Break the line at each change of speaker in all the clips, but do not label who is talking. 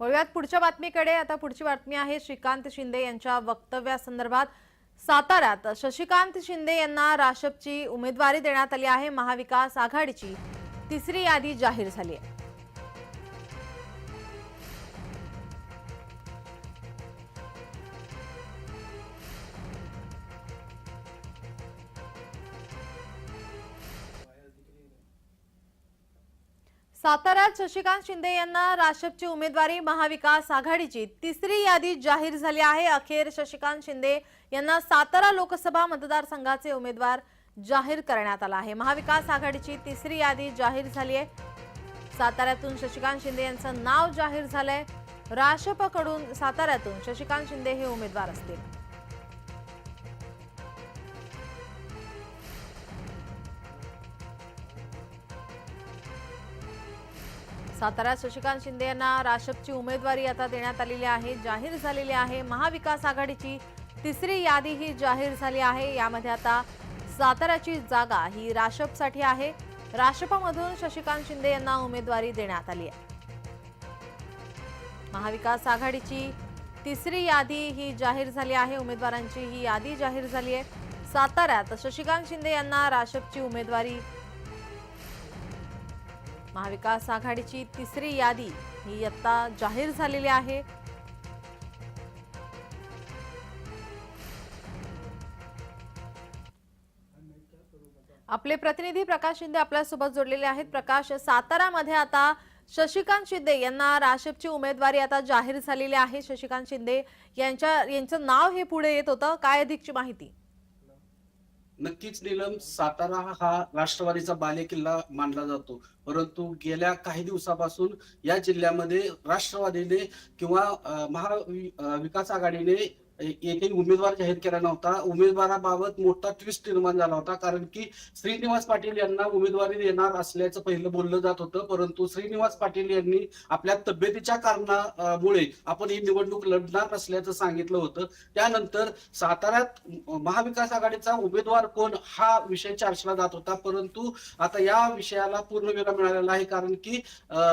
वळूयात पुढच्या बातमीकडे. आता पुढची बातमी आहे श्रीकांत शिंदे यांच्या वक्तव्यासंदर्भात. साताऱ्यात शशिकांत शिंदे यांना राशपची उमेदवारी देण्यात आली आहे. महाविकास आघाडीची तिसरी यादी जाहीर झाली आहे. साताऱ्यात शशिकांत शिंदे यांना राशपची उमेदवारी महाविकास आघाडीची तिसरी यादी जाहीर झाली आहे. अखेर शशिकांत शिंदे यांना सातारा लोकसभा मतदारसंघाचे उमेदवार जाहीर करण्यात आला आहे. महाविकास आघाडीची तिसरी यादी जाहीर झाली आहे. साताऱ्यातून शशिकांत शिंदे यांचं नाव जाहीर झालंय. राशपकडून साताऱ्यातून शशिकांत शिंदे हे उमेदवार असतील. साताऱ्यात शशिकांत शिंदे यांना राशपची उमेदवारी आता देण्यात आलेली आहे जाहीर झालेली आहे. महाविकास आघाडीची तिसरी यादी ही जाहीर झाली आहे. यामध्ये आता साताऱ्याची जागा ही राशपसाठी आहे. राशपमधून शशिकांत शिंदे यांना उमेदवारी देण्यात आली आहे. महाविकास आघाडीची तिसरी यादी ही जाहीर झाली आहे. उमेदवारांची ही यादी जाहीर झाली आहे. साताऱ्यात शशिकांत शिंदे यांना राशपची उमेदवारी महाविकास आघाडीची तिसरी यादी ही आता जाहीर झालेली आहे. आपले प्रतिनिधी प्रकाश शिंदे आपल्यासोबत जोडलेले आहेत. प्रकाश सातारामध्ये आता शशिकांत शिंदे यांना राशेपची उमेदवारी आता जाहीर झालेली आहे. शशिकांत शिंदे यांच्या यांचं नाव हे पुढे येत होतं. काय अधिकची माहिती?
नक्कीच नीलम सातारा हा राष्ट्रवादीचा बालेकिल्ला मानला जातो. परंतु गेल्या काही दिवसापासून या जिल्ह्यामध्ये राष्ट्रवादीने किंवा महा महाविकास आघाडीने एकही उमेदवार जाहीर केला नव्हता. उमेदवाराबाबत मोठा ट्विस्ट निर्माण झाला होता. कारण की श्रीनिवास पाटील यांना उमेदवारी देणार असल्याचं पहिलं बोललं जात होतं. परंतु श्रीनिवास पाटील यांनी आपल्या तब्येतीच्या कारणामुळे आपण ही निवडणूक लढणार असल्याचं सांगितलं होतं. त्यानंतर साताऱ्यात महाविकास आघाडीचा उमेदवार कोण हा विषय चर्चला जात होता. परंतु आता या विषयाला पूर्णविराम मिळालेला आहे. कारण की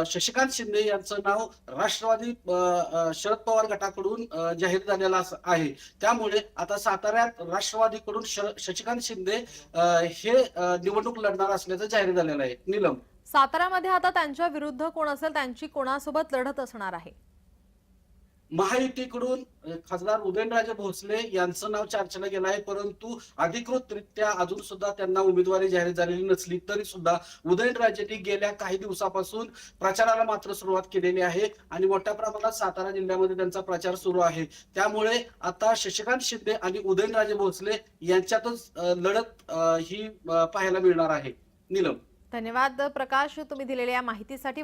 शशिकांत शिंदे यांचं नाव राष्ट्रवादी शरद पवार गटाकडून जाहीर झालेलं आहे. त्यामुळे आता साताऱ्यात राष्ट्रवादीकडून श- शशिकांत शिंदे हे निवडणूक लढणार असल्याचं जाहीर झालेलं आहे. नीलम.
साताऱ्यामध्ये आता त्यांच्या विरुद्ध कोण असेल त्यांची कोणासोबत लढत असणार आहे?
महायुतीकडून खासदार उदयनराजे भोसले यांचं नाव चर्चेला गेलं आहे परंतु अधिकृतरित्या अजून सुद्धा त्यांना उमेदवारी जाहीर झालेली नसली तरी सुद्धा उदयनराजेंनी गेल्या काही दिवसापासून प्रचाराला मात्र सुरुवात केलेली आहे आणि मोठ्या प्रमाणात सातारा जिल्ह्यामध्ये त्यांचा प्रचार सुरू आहे. त्यामुळे आता शशिकांत शिंदे आणि उदयनराजे भोसले यांच्यातच लढत ही पाहायला मिळणार आहे. नीलम.
धन्यवाद प्रकाश तुम्ही दिलेल्या या माहितीसाठी